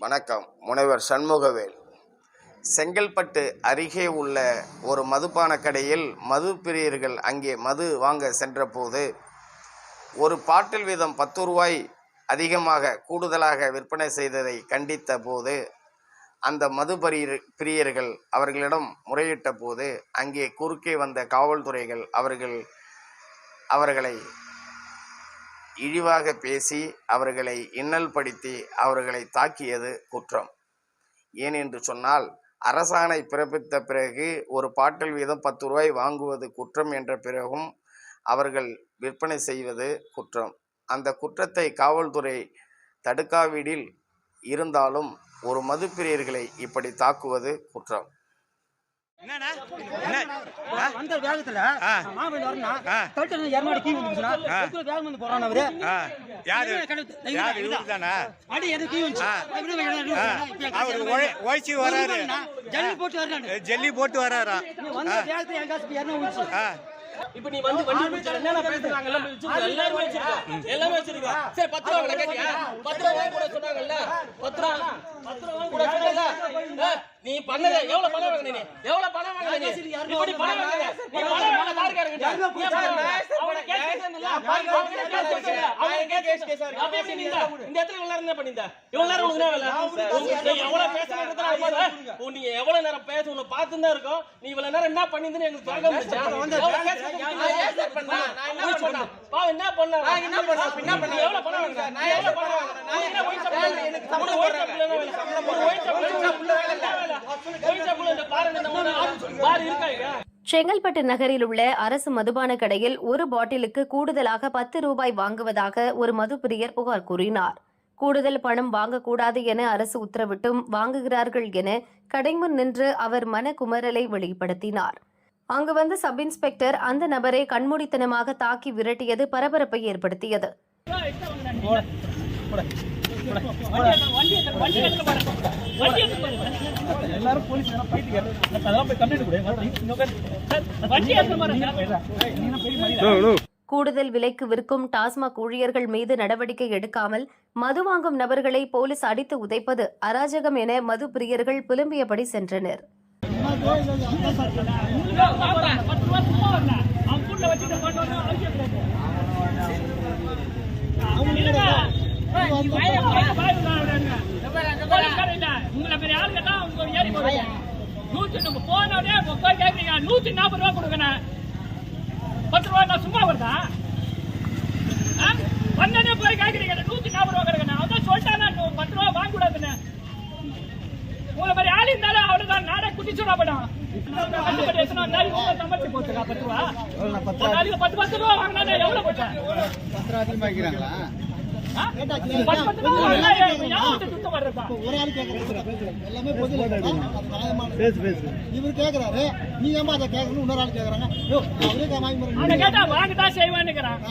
வணக்கம். முனைவர் சண்முகவேல். செங்கல்பட்டு அருகே உள்ள ஒரு மதுபான கடையில் மது பிரியர்கள் அங்கே மது வாங்க சென்றபோது ஒரு பாட்டில் வீதம் பத்து ரூபாய் அதிகமாக கூடுதலாக விற்பனை செய்ததை கண்டித்த போது அந்த மது பரியர் பிரியர்கள் அவர்களிடம் முறையிட்ட போது அங்கே குறுக்கே வந்த காவல்துறைகள் அவர்கள் அவர்களை இழிவாக பேசி அவர்களை இன்னல் படுத்தி அவர்களை தாக்கியது குற்றம். ஏனென்று சொன்னால் அரசாணை பிறப்பித்த பிறகு ஒரு பாட்டில் வீதம் பத்து ரூபாய் வாங்குவது குற்றம் என்ற பிறகும் அவர்கள் விற்பனை செய்வது குற்றம். அந்த குற்றத்தை காவல்துறை தடுக்காவிடில் இருந்தாலும் ஒரு மதுப்பிரியர்களை இப்படி தாக்குவது குற்றம். வந்த வேகத்துல. மாமன் வரணும் ஆ. தட்டு இரநூறு கீ வந்துச்சுன்னா எதுக்குள்ள வேகம் வந்து போறான் அவரு. ஆ. யாரு? அடி எது கீ வந்துச்சு ஆ. இவரு வேகம் வந்து ஆ. போறான். இப்ப என் காசு அவர்? உழைச்சி வராரு. ஜல்லி போட்டு வர்றான் ஜெல்லி போட்டு வராரா நீ வந்த வேகத்துல என் காசு இப்ப இரநூறு வந்துச்சு ஆ. இப்ப நீ வந்து வண்டி பேசுறாங்க? எல்லாம் வச்சிருக்க எல்லாருமே வச்சிருக்க? எல்லாமே வச்சிருக்க? சரி பத்து ரூபா உனக்கு கேட்டியா? பத்து ரூபா வாங்க கூட சொன்னாங்கல்ல? பத்து ரூபா பத்து ரூபா வாங்க கூட சொன்னாங்கல்ல? ஏய், நீ பண்ணத எவ்வளவு பணம் வாங்கின நீ? எவ்வளவு பணம் வாங்கின நீ? இப்படி பணம் வாங்கின? நீ பணம் வாங்கின தார்காரங்க அவன கேஸ் கேஸ் அவங்க கேஸ் கேஸ் அப்ப எப்படி நீ இந்த இந்த இடத்துல இவ்வளவு நேரம் என்ன பண்ணிருந்த இவ்வளவு நேரம் உனக்கு வேலை? நீ எவ்வளவு பேசுறதுக்கு நீ எவ்வளவு நேரம் பேச உன்னை பார்த்து தான் இருக்கோம். நீ இவ்வளவு நேரம் என்ன தொடங்க முடிச்சா எவ்வளவு கேஸ் பாவம் என்ன பண்ண நான் என்ன பண்ண என்ன பண்ண எவ்வளவு பணம் வாங்குற நான் எவ்வளவு பணம் வாங்குறேன் நான் என்ன ஒயின் ஷாப்ல எனக்கு சம்பளம்? ஒரு செங்கல்பட்டு நகரில் உள்ள அரசு மதுபான கடையில் ஒரு பாட்டிலுக்கு கூடுதலாக பத்து ரூபாய் வாங்குவதாக ஒரு மதுப்பிரியர் புகார் கூறினார். கூடுதல் பணம் வாங்கக்கூடாது என அரசு உத்தரவிட்டும் வாங்குகிறார்கள் என கடைமுன் நின்று அவர் மனக்குமரலை வெளிப்படுத்தினார். அங்கு வந்த சப் இன்ஸ்பெக்டர் அந்த நபரை கண்மூடித்தனமாக தாக்கி விரட்டியது பரபரப்பை ஏற்படுத்தியது. கூடுதல் விலைக்கு விற்கும் டாஸ்மாக் ஊழியர்கள் மீது நடவடிக்கை எடுக்காமல் மது வாங்கும் நபர்களை போலீஸ் அடித்து உதைப்பது அராஜகம் என மது பிரியர்கள் புலம்பியபடி சென்றனர் நூத்தி நம்ம போனோடனே போய் கேட்குறீங்க நூத்தி நாற்பது ரூபா கொடுங்கண்ணே பத்து ரூபா நான் சும்மா வருதா? வந்தோடனே போய் கேட்குறீங்க நூத்தி நாற்பது ரூபா கொடுங்கண்ணே அதான் சொல்லிட்டானா பத்து ரூபா வாங்க கூடாதுன்னு உங்களை மாதிரி ஆள் இருந்தாலும் அவ்வளவுதான். நாடே குட்டி சொல்ல படம் சம்பளத்துக்கு போச்சுக்கா பத்து ரூபா பத்து ரூபா? வாங்கினா எவ்வளவு ஆ? பத்து ரூபா வாங்கினா யாவது சுத்தம் ஒரு ஆள் எல்லாமே இவர் கேக்குறாரு நீ ஏமா அதை கேட்கணும் இன்னொரு ஆள் கேக்குறாங்க அவரே வாங்கி கேட்டா வாங்கதான் செய்வான்னுக்கிறான்